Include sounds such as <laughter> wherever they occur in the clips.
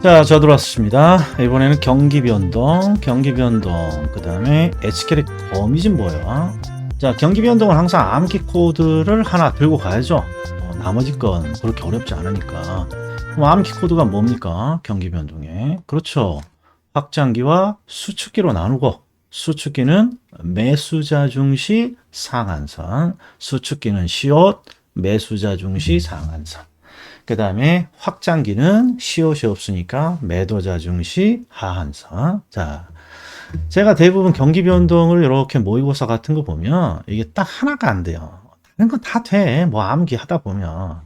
자, 저 들어왔습니다. 이번에는 경기 변동, 경기 변동, 그 다음에 에치캐릭 범위진 뭐야? 자, 경기 변동은 항상 암기 코드를 하나 들고 가야죠. 어, 나머지 건 그렇게 어렵지 않으니까. 그럼 암기 코드가 뭡니까? 경기 변동에. 그렇죠. 확장기와 수축기로 나누고, 수축기는 매수자 중시 상한선, 수축기는 시옷, 매수자 중시 상한선. 그 다음에 확장기는 시옷이 없으니까 매도자 중시 하한선. 자, 제가 대부분 경기 변동을 이렇게 모의고사 같은 거 보면 이게 딱 하나가 안 돼요. 다른 건 다 돼. 뭐 암기 하다 보면.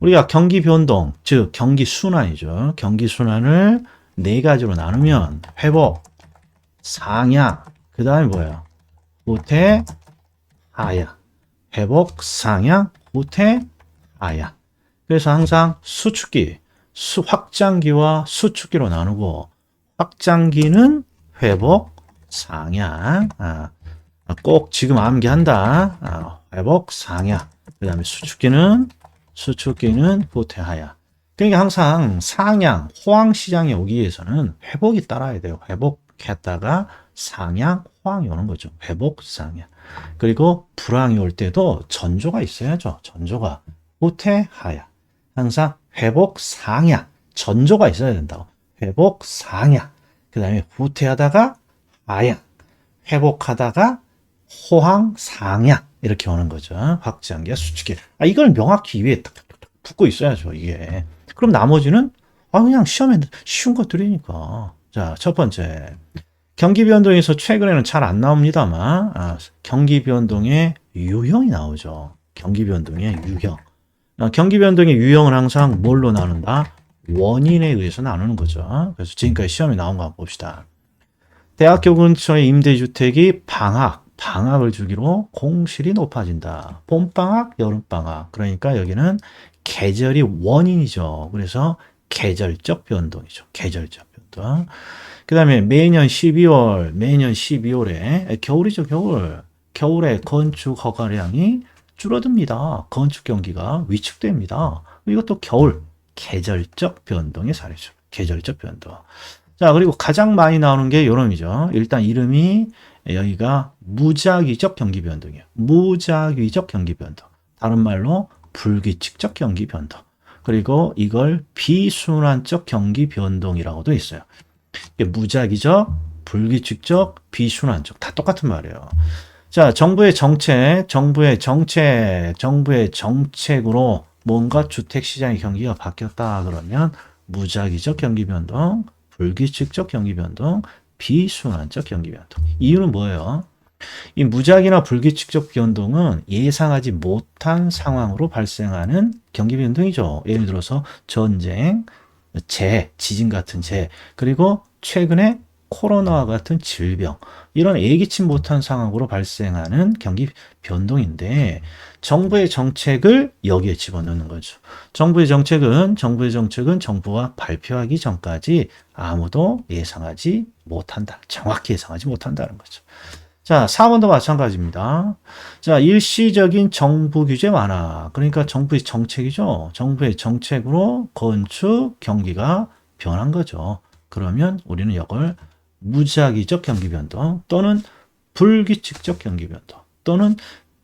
우리가 경기 변동, 즉 경기 순환이죠. 경기 순환을 네 가지로 나누면 회복, 상향, 그 다음에 뭐예요? 후퇴, 하향. 회복, 상향, 후퇴, 하향. 그래서 항상 수축기, 수, 확장기와 수축기로 나누고 확장기는 회복, 상향. 아, 꼭 지금 암기한다. 아, 회복, 상향. 그 다음에 수축기는 수축기는 후퇴하야. 그러니까 항상 상향, 호황 시장에 오기 위해서는 회복이 따라야 돼요. 회복했다가 상향, 호황이 오는 거죠. 회복, 상향. 그리고 불황이 올 때도 전조가 있어야죠. 전조가 후퇴하야. 항상 회복 상향, 전조가 있어야 된다고. 회복 상향. 그 다음에 후퇴하다가 하향. 회복하다가 호황 상향. 이렇게 오는 거죠. 확장기와 수축기. 아, 이걸 명확히 위에 딱 붙고 있어야죠, 이게. 그럼 나머지는, 아, 그냥 시험에 쉬운 것들이니까. 자, 첫 번째. 경기 변동에서 최근에는 잘 안 나옵니다만, 아, 경기 변동의 유형이 나오죠. 경기 변동의 유형. 아, 경기 변동의 유형은 항상 뭘로 나눈다? 원인에 의해서 나누는 거죠. 그래서 지금까지 시험에 나온 거 한번 봅시다. 대학교 근처의 임대주택이 방학, 방학을 주기로 공실이 높아진다. 봄방학, 여름방학. 그러니까 여기는 계절이 원인이죠. 그래서 계절적 변동이죠. 계절적 변동. 그 다음에 매년 12월, 매년 12월에, 겨울이죠, 겨울. 겨울에 건축 허가량이 줄어듭니다. 건축 경기가 위축됩니다. 이것도 겨울 계절적 변동의 사례죠. 계절적 변동. 자, 그리고 가장 많이 나오는 게 요놈이죠. 일단 이름이 여기가 무작위적 경기 변동이에요. 무작위적 경기 변동. 다른 말로 불규칙적 경기 변동. 그리고 이걸 비순환적 경기 변동이라고도 있어요. 무작위적, 불규칙적, 비순환적 다 똑같은 말이에요. 자, 정부의 정책, 정부의 정책, 정부의 정책으로 뭔가 주택 시장의 경기가 바뀌었다 그러면 무작위적 경기 변동, 불규칙적 경기 변동, 비순환적 경기 변동. 이유는 뭐예요? 이 무작위나 불규칙적 변동은 예상하지 못한 상황으로 발생하는 경기 변동이죠. 예를 들어서 전쟁, 재, 지진 같은 재, 그리고 최근에 코로나와 같은 질병, 이런 예기치 못한 상황으로 발생하는 경기 변동인데, 정부의 정책을 여기에 집어넣는 거죠. 정부의 정책은, 정부의 정책은 정부가 발표하기 전까지 아무도 예상하지 못한다. 정확히 예상하지 못한다는 거죠. 자, 4번도 마찬가지입니다. 자, 일시적인 정부 규제 완화. 그러니까 정부의 정책이죠. 정부의 정책으로 건축 경기가 변한 거죠. 그러면 우리는 이걸 무작위적 경기 변동 또는 불규칙적 경기 변동 또는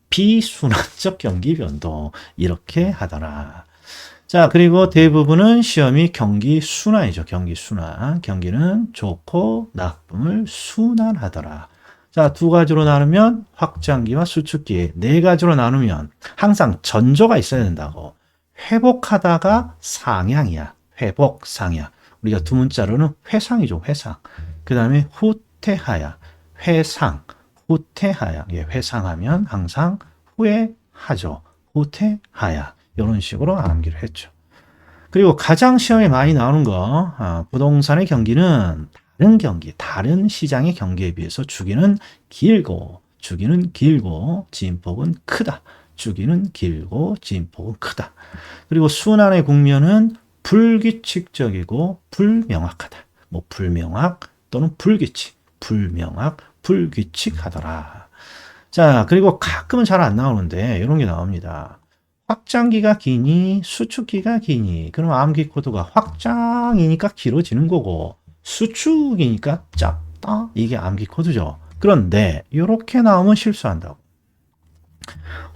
비순환적 경기 변동 이렇게 하더라. 자, 그리고 대부분은 시험이 경기 순환이죠. 경기 순환. 경기는 좋고 나쁨을 순환하더라. 자, 두 가지로 나누면 확장기와 수축기. 네 가지로 나누면 항상 전조가 있어야 된다고. 회복하다가 상향이야. 회복, 상향. 우리가 두 문자로는 회상이죠. 회상. 그 다음에 후퇴하야. 회상. 후퇴하야. 예, 회상하면 항상 후회하죠. 후퇴하야. 이런 식으로 암기를 했죠. 그리고 가장 시험에 많이 나오는 거, 아, 부동산의 경기는 다른 경기, 다른 시장의 경기에 비해서 주기는 길고, 주기는 길고, 진폭은 크다. 주기는 길고, 진폭은 크다. 그리고 순환의 국면은 불규칙적이고 불명확하다. 뭐 불명확 또는 불규칙, 불명확, 불규칙하더라. 자, 그리고 가끔은 잘 안 나오는데 이런 게 나옵니다. 확장기가 기니 수축기가 기니 그럼 암기 코드가 확장이니까 길어지는 거고 수축이니까 짧다 이게 암기 코드죠. 그런데 이렇게 나오면 실수한다고.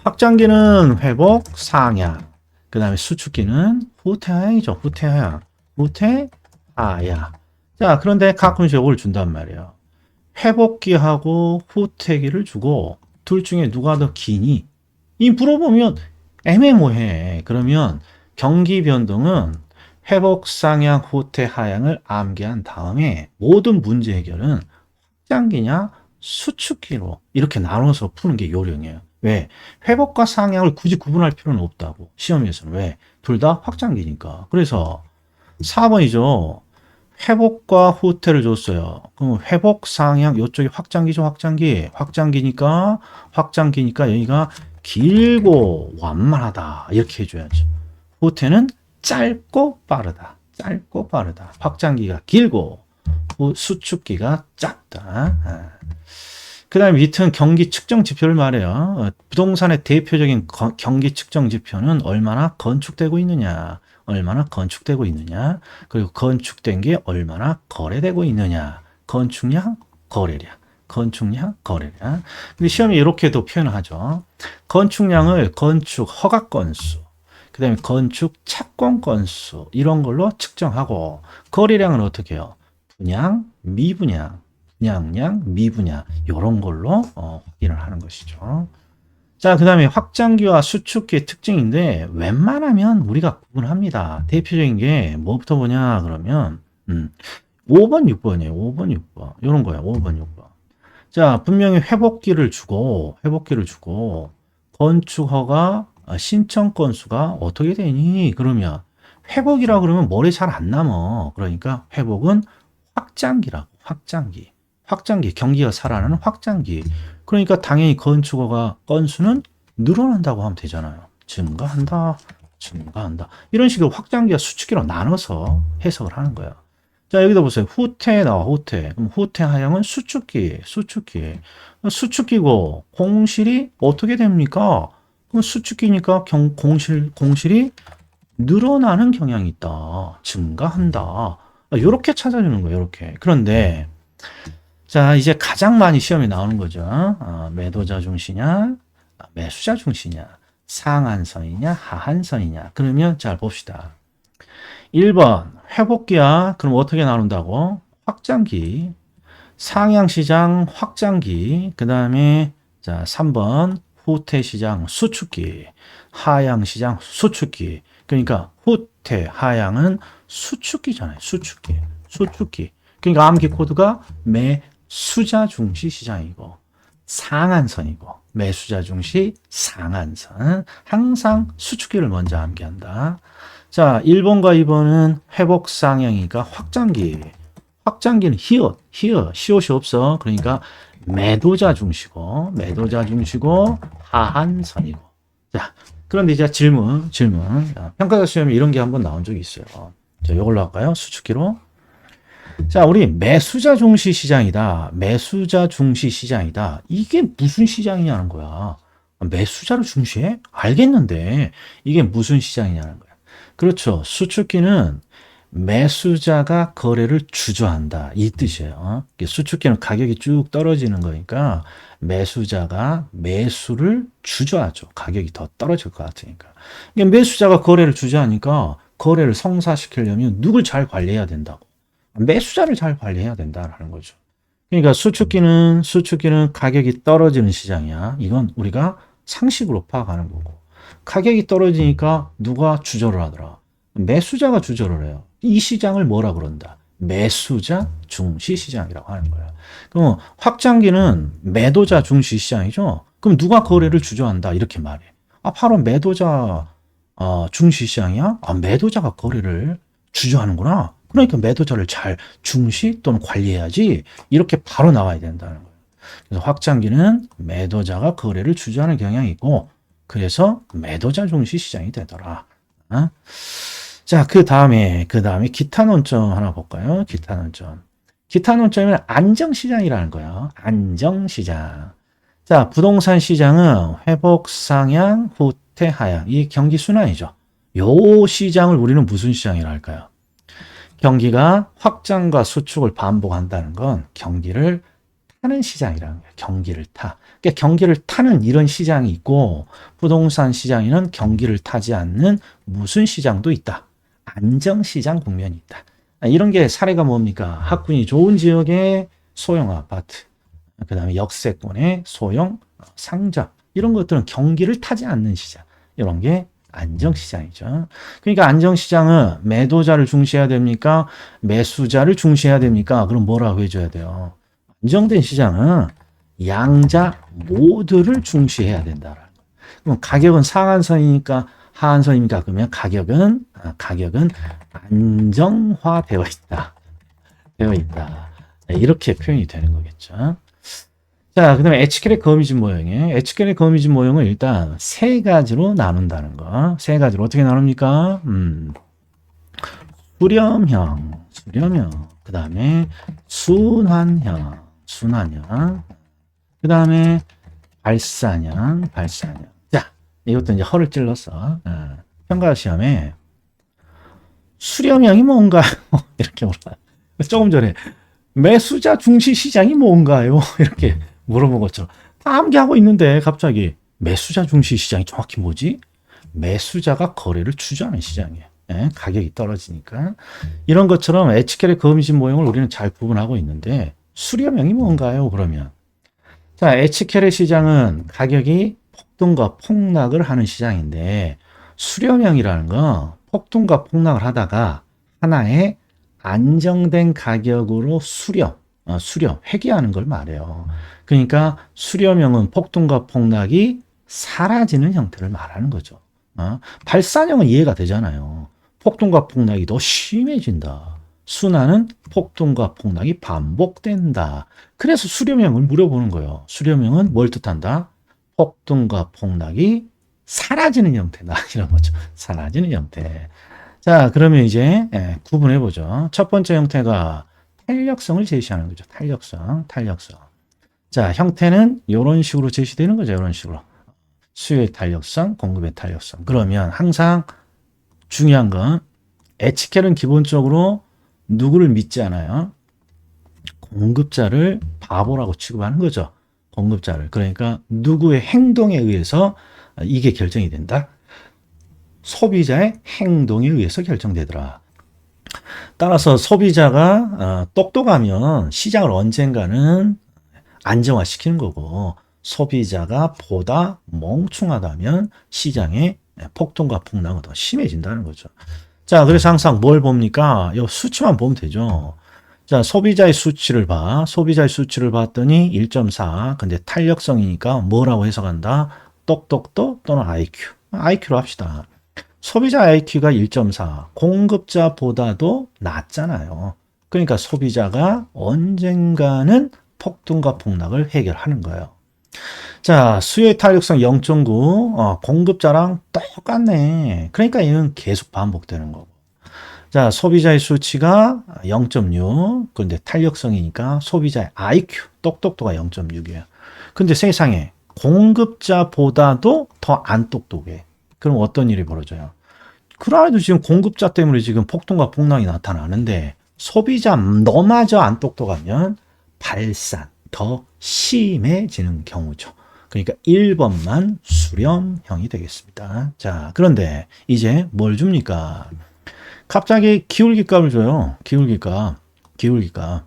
확장기는 회복 상향 그 다음에 수축기는 후퇴하향이죠. 후퇴하향 후퇴하향 자 그런데 이걸 준단 말이에요. 회복기하고 후퇴기를 주고 둘 중에 누가 더 기니? 이 물어보면 애매모호해. 그러면 경기 변동은 회복 상향, 후퇴 하향을 암기한 다음에 모든 문제 해결은 확장기냐 수축기로 이렇게 나눠서 푸는 게 요령이에요. 왜? 회복과 상향을 굳이 구분할 필요는 없다고. 시험에서는 왜? 둘 다 확장기니까. 그래서 4번이죠. 회복과 후퇴를 줬어요. 그럼 회복 상향 이쪽이 확장기죠, 확장기. 확장기니까 확장기니까 여기가 길고 완만하다 이렇게 해줘야죠. 후퇴는 짧고 빠르다. 짧고 빠르다. 확장기가 길고 후- 수축기가 짧다. 그 다음에 밑은 경기 측정 지표를 말해요. 어, 부동산의 대표적인 거- 경기 측정 지표는 얼마나 건축되고 있느냐, 얼마나 건축되고 있느냐, 그리고 건축된 게 얼마나 거래되고 있느냐, 건축량, 거래량, 건축량, 거래량. 근데 시험에 이렇게도 표현을 하죠. 건축량을 건축 허가 건수, 그 다음에 건축 채권 건수, 이런 걸로 측정하고, 거래량은 어떻게 해요? 분양, 미분양, 분양량, 미분양, 이런 걸로 어, 확인을 하는 것이죠. 자, 그 다음에 확장기와 수축기의 특징인데, 웬만하면 우리가 구분합니다. 대표적인 게 뭐부터 보냐, 그러면, 음, 5번, 6번이에요. 5번, 6번. 이런 거예요. 5번, 6번. 자, 분명히 회복기를 주고, 회복기를 주고, 건축허가 아, 신청 건수가 어떻게 되니? 그러면, 회복이라 그러면 머리 잘 안 남어. 그러니까 회복은 확장기라고, 확장기. 확장기, 경기가 살아나는 확장기. 그러니까 당연히 건축허가 건수는 늘어난다고 하면 되잖아요. 증가한다, 증가한다. 이런 식으로 확장기와 수축기로 나눠서 해석을 하는 거예요. 자, 여기다 보세요. 후퇴 나와, 후퇴. 그럼 후퇴 하향은 수축기, 수축기. 수축기고, 공실이 어떻게 됩니까? 그럼 수축기니까 경, 공실, 공실이 늘어나는 경향이 있다. 증가한다. 이렇게 찾아주는 거예요, 이렇게. 그런데, 자, 이제 가장 많이 시험에 나오는 거죠. 어, 매도자 중시냐, 아, 매수자 중시냐, 상한선이냐, 하한선이냐. 그러면 잘 봅시다. 1번, 회복기야. 그럼 어떻게 나눈다고? 확장기. 상향시장 확장기. 그 다음에, 자, 3번, 후퇴시장 수축기. 하향시장 수축기. 그러니까, 후퇴, 하향은 수축기잖아요. 수축기. 수축기. 그러니까 암기 코드가 매 수자 중시 시장이고 상한선이고 매수자 중시 상한선 항상 수축기를 먼저 암기한다. 자, 1번과 2번은 회복 상향이니까 확장기. 확장기는 히읗, 히읗, 시옷이 없어. 그러니까 매도자 중시고 매도자 중시고 하한선이고. 자, 그런데 이제 질문, 질문. 자, 평가자 시험에 이런 게 한번 나온 적이 있어요. 자, 이걸로 할까요? 수축기로. 자, 우리 매수자 중시 시장이다. 매수자 중시 시장이다. 이게 무슨 시장이냐는 거야. 매수자를 중시해? 알겠는데 이게 무슨 시장이냐는 거야. 그렇죠. 수축기는 매수자가 거래를 주저한다. 이 뜻이에요. 이게 수축기는 가격이 쭉 떨어지는 거니까 매수자가 매수를 주저하죠. 가격이 더 떨어질 것 같으니까. 매수자가 거래를 주저하니까 거래를 성사시키려면 누굴 잘 관리해야 된다고. 매수자를 잘 관리해야 된다라는 거죠. 그러니까 수축기는 수축기는 가격이 떨어지는 시장이야. 이건 우리가 상식으로 파악하는 거고. 가격이 떨어지니까 누가 주저를 하더라. 매수자가 주저를 해요. 이 시장을 뭐라 그런다? 매수자 중시 시장이라고 하는 거야. 그럼 확장기는 매도자 중시 시장이죠. 그럼 누가 거래를 주저한다 이렇게 말해. 아 바로 매도자 어, 중시 시장이야? 아 매도자가 거래를 주저하는구나. 그러니까 매도자를 잘 중시 또는 관리해야지 이렇게 바로 나와야 된다는 거예요. 그래서 확장기는 매도자가 거래를 주저하는 경향이 있고 그래서 매도자 중시 시장이 되더라. 어? 자, 그 다음에 그 다음에 기타 논점 하나 볼까요? 기타 논점. 기타 논점은 안정 시장이라는 거예요. 안정 시장. 자, 부동산 시장은 회복 상향, 후퇴 하양. 이 경기 순환이죠. 요 시장을 우리는 무슨 시장이라 할까요? 경기가 확장과 수축을 반복한다는 건 경기를 타는 시장이라는 거예요. 경기를 타. 그러니까 경기를 타는 이런 시장이 있고 부동산 시장에는 경기를 타지 않는 무슨 시장도 있다. 안정시장 국면이 있다. 아, 이런 게 사례가 뭡니까? 학군이 좋은 지역의 소형 아파트, 그 다음에 역세권의 소형 상점, 이런 것들은 경기를 타지 않는 시장. 이런 게 안정시장이죠. 그러니까 안정시장은 매도자를 중시해야 됩니까? 매수자를 중시해야 됩니까? 그럼 뭐라고 해줘야 돼요? 안정된 시장은 양자 모두를 중시해야 된다. 그럼 가격은 상한선이니까 하한선입니까? 그러면 가격은 아, 가격은 안정화되어 있다. 되어 있다. 네, 이렇게 표현이 되는 거겠죠. 자, 그 다음에 에치켈의 거미줄 모형에 에치켈의 거미줄 모형을 일단 세 가지로 나눈다는 거. 세 가지로 어떻게 나눕니까? 음, 수렴형, 수렴형. 그 다음에 순환형, 순환형. 그 다음에 발산형, 발산형. 자, 이것도 이제 허를 찔렀어. 어, 평가 시험에 수렴형이 뭔가요? <laughs> 이렇게 물어요. 조금 전에 매수자 중시 시장이 뭔가요? <laughs> 이렇게 물어본 것처럼 다 암기하고 있는데 갑자기 매수자 중시 시장이 정확히 뭐지? 매수자가 거래를 주저하는 시장이에요. 예, 가격이 떨어지니까 이런 것처럼 에치켈의 거미줄 모형을 우리는 잘 구분하고 있는데 수렴형이 뭔가요? 그러면 자 에치켈의 시장은 가격이 폭등과 폭락을 하는 시장인데 수렴형이라는 건 폭등과 폭락을 하다가 하나의 안정된 가격으로 수렴, 어, 수렴, 회귀하는 걸 말해요. 그러니까 수렴형은 폭등과 폭락이 사라지는 형태를 말하는 거죠. 어? 발산형은 이해가 되잖아요. 폭등과 폭락이 더 심해진다. 순환은 폭등과 폭락이 반복된다. 그래서 수렴형을 물어보는 거예요. 수렴형은 뭘 뜻한다? 폭등과 폭락이 사라지는 형태다. <laughs> 이런 거죠. 사라지는 형태. 자, 그러면 이제 예, 구분해 보죠. 첫 번째 형태가 탄력성을 제시하는 거죠. 탄력성, 탄력성. 자, 형태는 이런 식으로 제시되는 거죠. 이런 식으로. 수요의 탄력성, 공급의 탄력성. 그러면 항상 중요한 건 에치켈은 기본적으로 누구를 믿지 않아요? 공급자를 바보라고 취급하는 거죠. 공급자를. 그러니까 누구의 행동에 의해서 이게 결정이 된다. 소비자의 행동에 의해서 결정되더라. 따라서 소비자가 어, 똑똑하면 시장을 언젠가는 안정화시키는 거고 소비자가 보다 멍충하다면 시장의 폭등과 폭락은 더 심해진다는 거죠. 자, 그래서 항상 뭘 봅니까? 이 수치만 보면 되죠. 자, 소비자의 수치를 봐. 소비자의 수치를 봤더니 1.4. 근데 탄력성이니까 뭐라고 해석한다? 똑똑똑 또는 IQ. IQ로 합시다. 소비자 IQ가 1.4. 공급자보다도 낮잖아요. 그러니까 소비자가 언젠가는 폭등과 폭락을 해결하는 거예요. 자, 수요의 탄력성 0.9, 어, 공급자랑 똑같네. 그러니까 이는 계속 반복되는 거고. 자, 소비자의 수치가 0.6, 근데 탄력성이니까 소비자의 IQ, 똑똑도가 0.6이에요. 근데 세상에 공급자보다도 더 안 똑똑해. 그럼 어떤 일이 벌어져요? 그래도 지금 공급자 때문에 지금 폭등과 폭락이 나타나는데 소비자 너마저 안 똑똑하면 발산 더 심해지는 경우죠. 그러니까 1번만 수렴형이 되겠습니다. 자, 그런데 이제 뭘 줍니까? 갑자기 기울기 값을 줘요. 기울기 값. 기울기 값.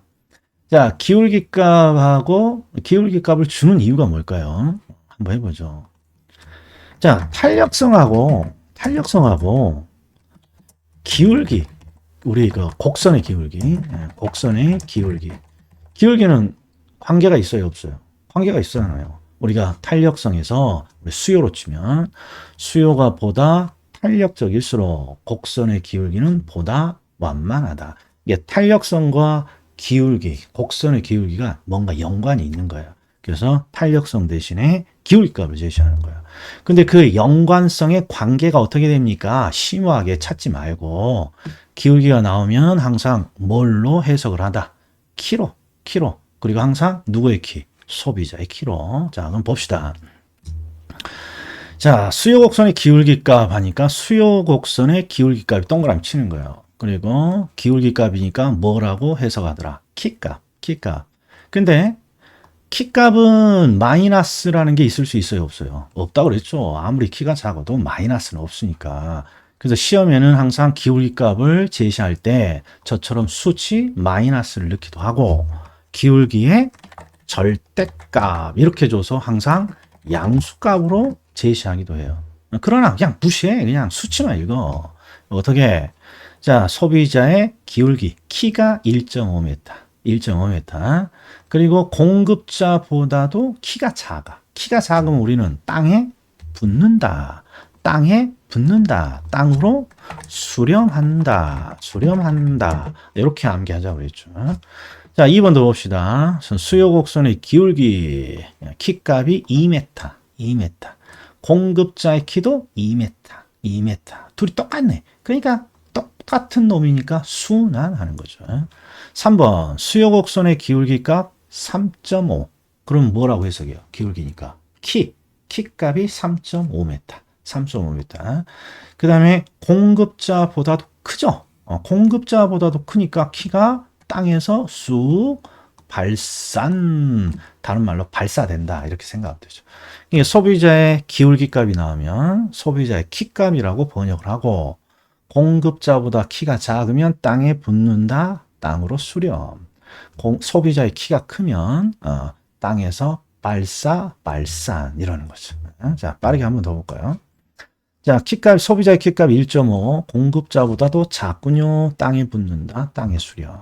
자, 기울기 값하고 기울기 값을 주는 이유가 뭘까요? 한번 해보죠. 자, 탄력성하고 탄력성하고 기울기 우리 그 곡선의 기울기, 예, 곡선의 기울기. 기울기는 관계가 있어요, 없어요? 관계가 있잖아요. 우리가 탄력성에서 수요로 치면 수요가 보다 탄력적일수록 곡선의 기울기는 보다 완만하다. 이게 탄력성과 기울기, 곡선의 기울기가 뭔가 연관이 있는 거예요. 그래서 탄력성 대신에 기울기값을 제시하는 거예요. 근데 그 연관성의 관계가 어떻게 됩니까? 심오하게 찾지 말고 기울기가 나오면 항상 뭘로 해석을 하다. 키로, 키로. 그리고 항상 누구의 키? 소비자의 키로. 자, 그럼 봅시다. 자, 수요 곡선의 기울기 값 하니까 수요 곡선의 기울기 값이 동그라미 치는 거예요. 그리고 기울기 값이니까 뭐라고 해석하더라? 키 값, 키 값. 근데 키 값은 마이너스라는 게 있을 수 있어요, 없어요? 없다고 그랬죠. 아무리 키가 작아도 마이너스는 없으니까. 그래서 시험에는 항상 기울기 값을 제시할 때 저처럼 수치 마이너스를 넣기도 하고 기울기의 절대값 이렇게 줘서 항상 양수값으로 제시하기도 해요. 그러나 그냥 무시해. 그냥 수치만 읽어. 어떻게? 자, 소비자의 기울기 키가 1.5m. 1.5m. 그리고 공급자보다도 키가 작아. 키가 작으면 우리는 땅에 붙는다. 땅에 붙는다. 땅으로 수렴한다. 수렴한다. 이렇게 암기하자고 그랬죠. 자, 2번도 봅시다. 수요 곡선의 기울기 키 값이 2m. 2m. 공급자의 키도 2m. 2m. 둘이 똑같네. 그러니까 똑같은 놈이니까 순환하는 거죠. 3번 수요 곡선의 기울기 값 3.5. 그럼 뭐라고 해석해요? 기울기니까 키. 키 값이 3.5m. 3.5m. 그 다음에 공급자보다도 크죠? 어, 공급자보다도 크니까 키가 땅에서 쑥 발산, 다른 말로 발사된다. 이렇게 생각하면 되죠. 이게 소비자의 기울기 값이 나오면 소비자의 키 값이라고 번역을 하고 공급자보다 키가 작으면 땅에 붙는다. 땅으로 수렴. 공, 소비자의 키가 크면 어, 땅에서 발사, 발산 이러는 거죠. 어? 자, 빠르게 한번 더 볼까요? 자, 키값, 소비자의 키값 1.5, 공급자보다도 작군요. 땅에 붙는다. 땅에 수렴.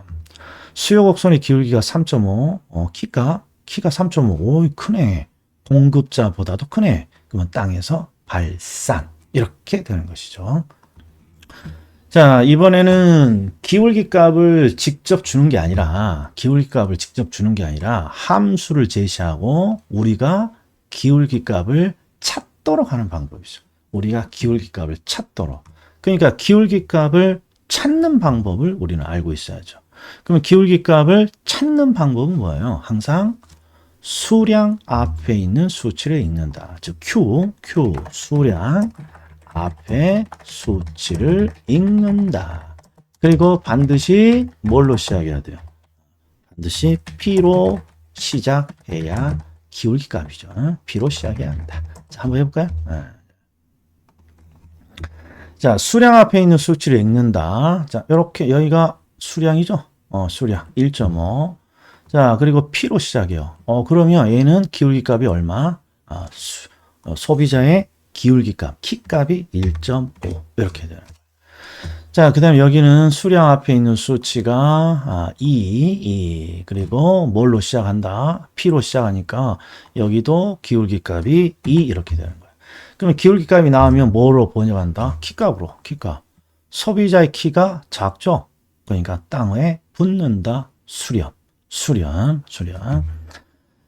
수요 곡선의 기울기가 3.5, 어, 키가, 키가 3.5, 오, 크네. 공급자보다도 크네. 그러면 땅에서 발산. 이렇게 되는 것이죠. 자, 이번에는 기울기 값을 직접 주는 게 아니라, 기울기 값을 직접 주는 게 아니라, 함수를 제시하고, 우리가 기울기 값을 찾도록 하는 방법이죠. 우리가 기울기 값을 찾도록. 그러니까 기울기 값을 찾는 방법을 우리는 알고 있어야죠. 그러면 기울기 값을 찾는 방법은 뭐예요? 항상 수량 앞에 있는 수치를 읽는다. 즉 Q, Q 수량 앞에 수치를 읽는다. 그리고 반드시 뭘로 시작해야 돼요? 반드시 P로 시작해야 기울기 값이죠. P로 시작해야 한다. 자, 한번 해볼까요? 네. 자, 수량 앞에 있는 수치를 읽는다. 자, 이렇게 여기가 수량이죠? 어, 수량 1.5. 자, 그리고 P로 시작해요. 어, 그러면 얘는 기울기 값이 얼마? 아, 수, 어, 소비자의 기울기 값, 키 값이 1.5. 이렇게 돼요. 자, 그 다음에 여기는 수량 앞에 있는 수치가 아, 2, 2. 그리고 뭘로 시작한다? P로 시작하니까 여기도 기울기 값이 2 이렇게 되는 거예요. 그러면 기울기 값이 나오면 뭐로 번역한다? 키 값으로, 키 값. 소비자의 키가 작죠? 그러니까 땅에 붙는다. 수렴, 수렴, 수렴.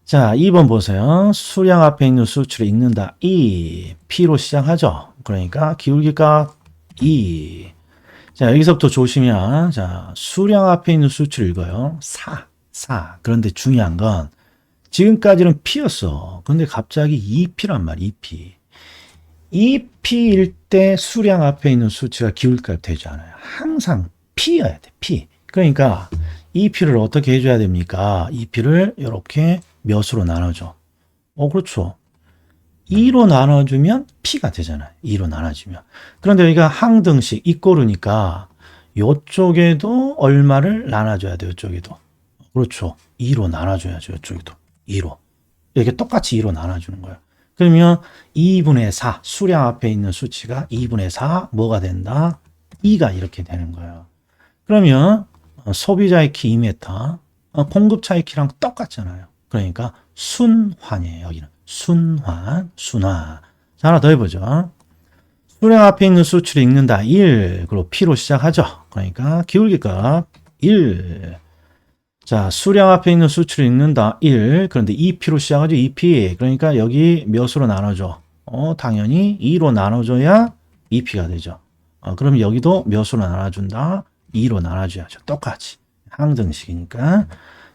자, 2번 보세요. 수량 앞에 있는 수치를 읽는다. 2. P로 시작하죠. 그러니까 기울기값 2. 자, 여기서부터 조심이야. 자, 수량 앞에 있는 수치를 읽어요. 4. 4. 그런데 중요한 건 지금까지는 P였어. 근데 갑자기 2P란 말이야. 2P. 2P일 때 수량 앞에 있는 수치가 기울기값 되지 않아요. 항상 P여야 돼. P. 그러니까 2P를 어떻게 해줘야 됩니까? 2P를 이렇게 몇으로 나눠줘. 어, 그렇죠. 2로 나눠주면 P가 되잖아요. 2로 나눠주면. 그런데 여기가 항등식, 이꼬르니까 요쪽에도 얼마를 나눠줘야 돼요. 요쪽에도. 그렇죠. 2로 나눠줘야죠. 요쪽에도. 2로. 이렇게 똑같이 2로 나눠주는 거예요. 그러면 2분의 4, 수량 앞에 있는 수치가 2분의 4, 뭐가 된다? 2가 이렇게 되는 거예요. 그러면 소비자의 키 2m, 공급차의 키랑 똑같잖아요. 그러니까 순환이에요. 여기는 순환, 순환. 자, 하나 더 해보죠. 수량 앞에 있는 수치를 읽는다. 1. 그리고 P로 시작하죠. 그러니까 기울기값 1. 자, 수량 앞에 있는 수치를 읽는다. 1. 그런데 2P로 시작하죠. 2P. 그러니까 여기 몇으로 나눠줘? 어, 당연히 2로 나눠줘야 2P가 되죠. 어, 그럼 여기도 몇으로 나눠준다? 2로 나눠줘야죠. 똑같이. 항등식이니까.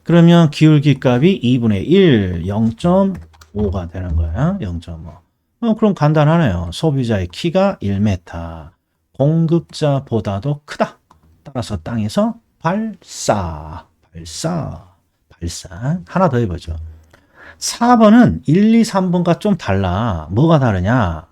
그러면 기울기 값이 2분의 1, 0.5가 되는 거야. 0.5. 어, 그럼 간단하네요. 소비자의 키가 1m, 공급자보다도 크다. 따라서 땅에서 발사, 발사, 발사. 하나 더 해보죠. 4번은 1, 2, 3번과 좀 달라. 뭐가 다르냐?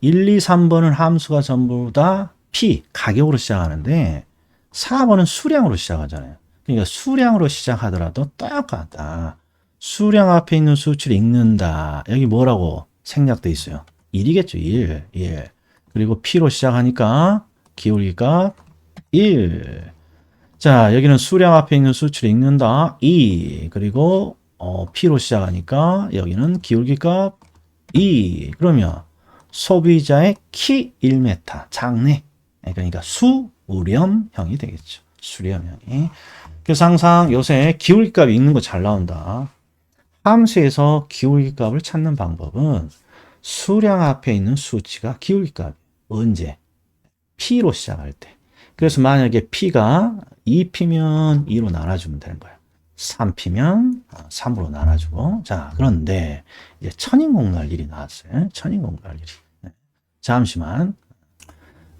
1, 2, 3번은 함수가 전부 다 P, 가격으로 시작하는데 4번은 수량으로 시작하잖아요. 그러니까 수량으로 시작하더라도 똑같다. 수량 앞에 있는 수치를 읽는다. 여기 뭐라고 생략돼 있어요? 1이겠죠. 1. 1. 그리고 P로 시작하니까 기울기가 1. 자, 여기는 수량 앞에 있는 수치를 읽는다. 2. 그리고 어, P로 시작하니까 여기는 기울기가 2. 그러면 소비자의 키 1m 작네. 그러니까 수렴형이 되겠죠. 수렴형이. 그래서 항상 요새 기울기값이 읽는 거 잘 나온다. 함수에서 기울기값을 찾는 방법은 수량 앞에 있는 수치가 기울기값. 언제? P로 시작할 때. 그래서 만약에 P가 2P면 2로 나눠주면 되는 거예요. 3P면 3으로 나눠주고. 자, 그런데 이제 천인공날 일이 나왔어요. 천인공날 일이. 네. 잠시만.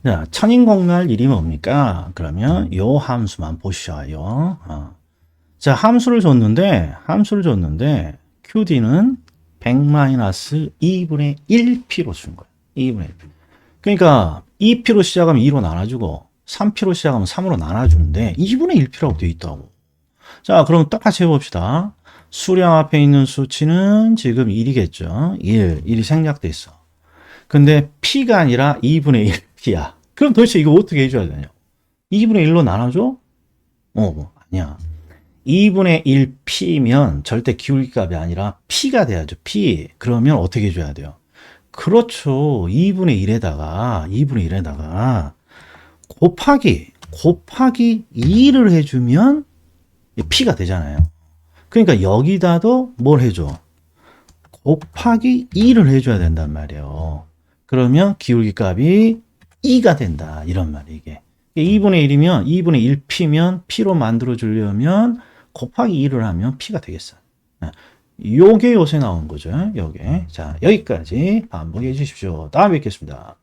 자, 천인공날 일이 뭡니까? 그러면 요 함수만 보셔요. 어. 자, 함수를 줬는데, 함수를 줬는데, QD는 100-2분의 1P로 준 거예요. 2분의 1P. 그러니까 2P로 시작하면 2로 나눠주고, 3P로 시작하면 3으로 나눠주는데, 2분의 1P라고 되어 있다고. 자, 그럼 똑같이 해봅시다. 수량 앞에 있는 수치는 지금 1이겠죠. 1, 1이 생략돼 있어. 근데 P가 아니라 2분의 1P야. 그럼 도대체 이거 어떻게 해줘야 되냐? 2분의 1로 나눠줘? 어, 뭐, 아니야. 2분의 1P면 절대 기울기 값이 아니라 P가 돼야죠. P. 그러면 어떻게 해줘야 돼요? 그렇죠. 2분의 1에다가, 2분의 1에다가 곱하기, 곱하기 2를 해주면 P가 되잖아요. 그러니까 여기다도 뭘 해줘? 곱하기 2를 해줘야 된단 말이에요. 그러면 기울기 값이 2가 된다. 이런 말이 이게. 2분의 1이면 2분의 1P면 P로 만들어 주려면 곱하기 2를 하면 P가 되겠어. 네. 요게 요새 나온 거죠. 요게. 자, 여기까지 반복해 주십시오. 다음에 뵙겠습니다.